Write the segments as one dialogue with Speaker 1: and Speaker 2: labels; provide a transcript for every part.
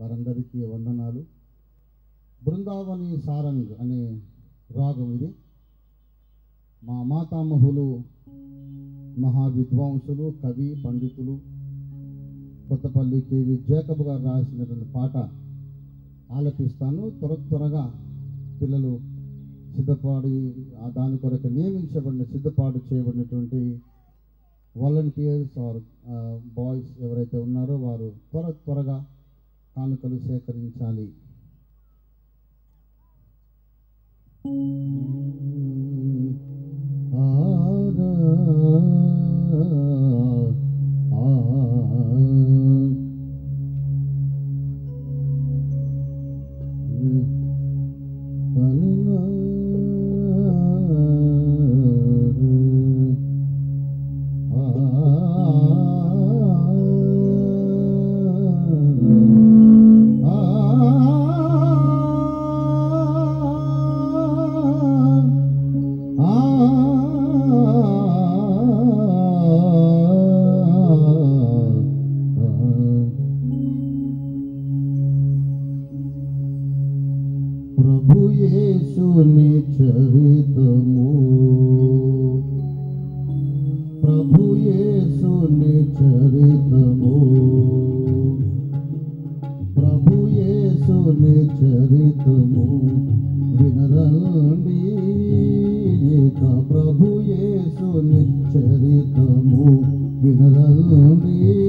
Speaker 1: వారందరికీ వందనాలు. బృందావని సారంగ్ అనే రాగం ఇది. మా మాతామహులు మహా విద్వాంసులు కవి పండితులు కొత్తపల్లి కేవి జేకబ్ గారు రాసినటువంటి పాట ఆలపిస్తాను. త్వర త్వరగా పిల్లలు సిద్ధపాడి దాని కొరకు నియమించబడిన సిద్ధపాటు చేయబడినటువంటి వాలంటీర్స్ ఆర్ బాయ్స్ ఎవరైతే ఉన్నారో వారు త్వర త్వరగా కానుకలు సేకరించాలి. ప్రభు యేసుని చరితము ప్రభు యేసుని చరితము ప్రభు యేసుని చరితము వినరండి ఏక ప్రభు యేసుని చరితము వినరండి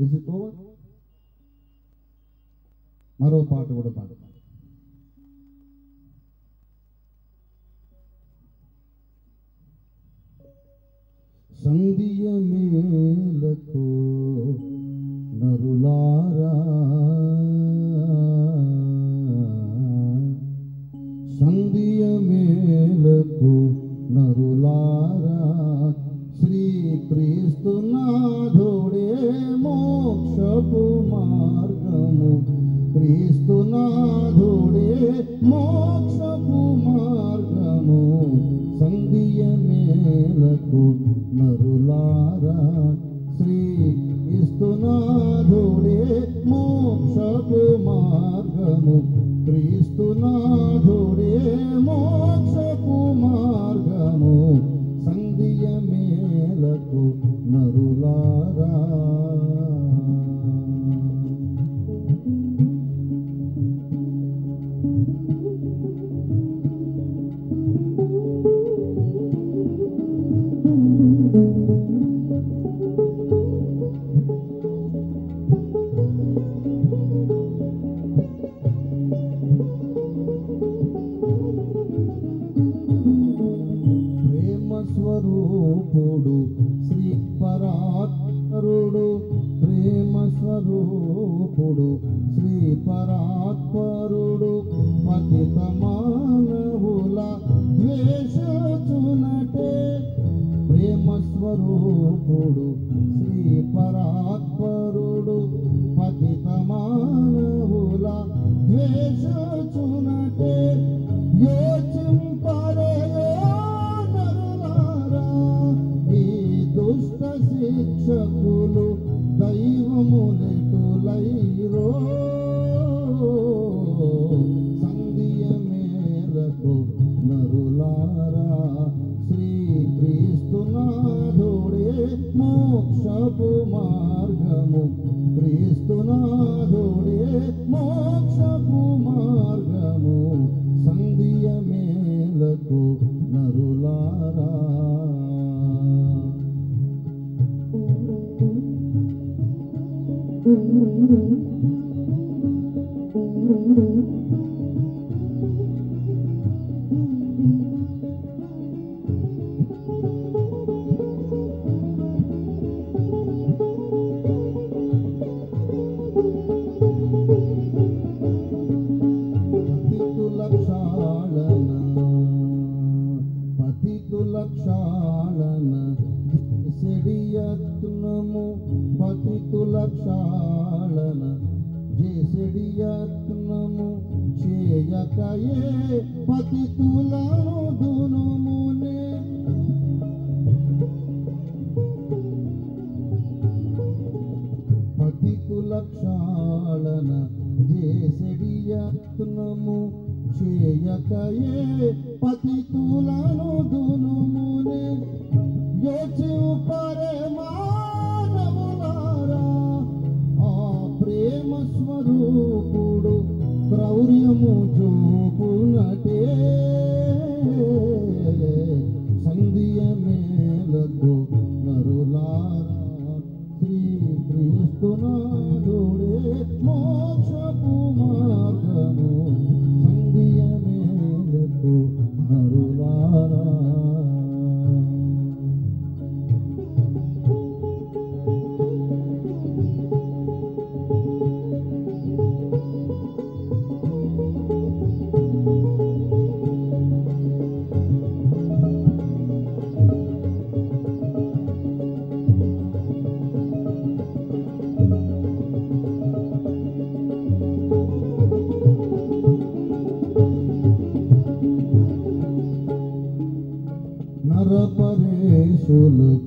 Speaker 1: ఇస్ ఇట్ ఓవర్ మరో పాట కూడా పాడతాను సంధియ మేలకు నరులారా సంధియ మేలకు నరులారా శ్రీ నాథుడే క్రీస్తు మోక్షపు మార్గము సంధియ మేలకు నరులారా. శ్రీ క్రీస్తునాథుడే మోక్షపు మార్గము క్రీస్తునాథుడే మోక్షపు స్వరూపుడు శ్రీ పతితుల క్షాళన జెసెడియత్నము పతితుల క్షాళన జెసెడియత్నము చేయకయే పతితులను దునుమునే పతికుల క్షాళన చేసెడియత్నము చేయకయే పతితులను దునుమునే యోచు పరే మానవులారా ఆ ప్రేమ స్వరూపుడు క్రౌర్యము చూపునటే. సంధియ మేలకు నరులారా శ్రీక్రీస్తునాథుడే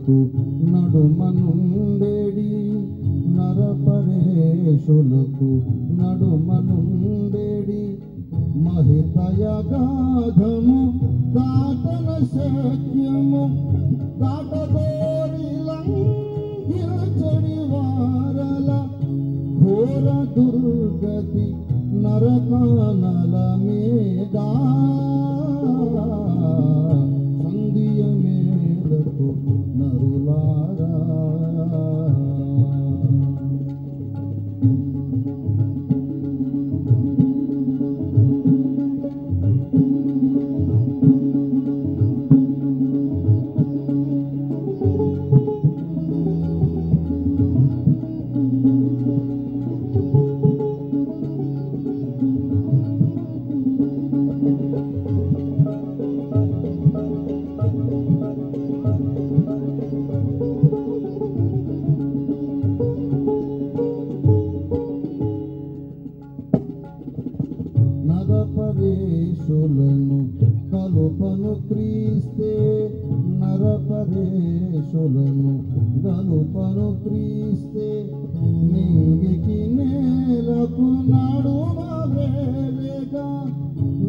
Speaker 1: నరపరేశులకు నడుమనుండేడి నరపరేషులకు నడుమనుండేడి. మహితయగాధము దాటన శక్యము దాటబోరి వారల ఘోర దుర్గతి నరకానల మే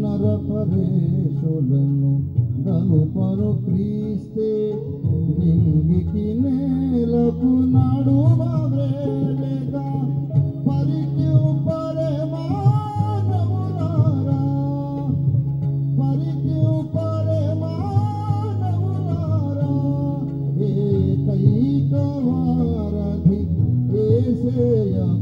Speaker 1: నరపరేశులను గలుపను క్రీస్తే నింగికి నేలకు నాడు వేలేగా పరికి ఉపరే మానవులారా. పరికి ఉపరే మానవులారా. ఏకైక వారధి ఏసేయగుగారే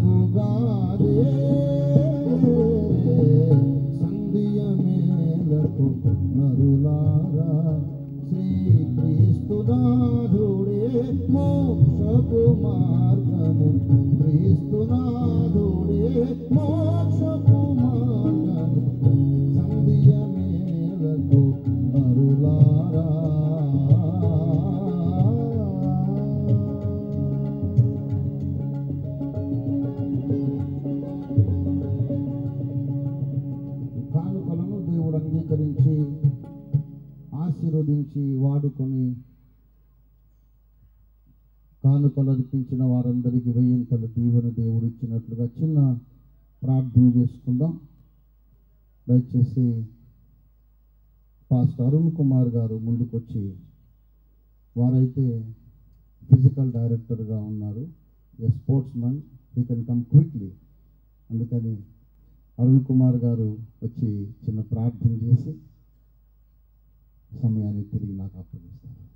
Speaker 1: మోక్షపు కానుకలు వారందరికీ వెయ్యింతల దీవెన దేవుడు ఇచ్చినట్లుగా చిన్న ప్రార్థన చేసుకుందాం. దయచేసి పాస్టర్ అరుణ్ కుమార్ గారు ముందుకొచ్చి వారైతే ఫిజికల్ డైరెక్టర్గా ఉన్నారు. A sportsman he can come quickly. అందుకని అరుణ్ కుమార్ గారు వచ్చి చిన్న ప్రార్థన చేసి సమయాన్ని తిరిగి నాకు అప్పగిస్తారు.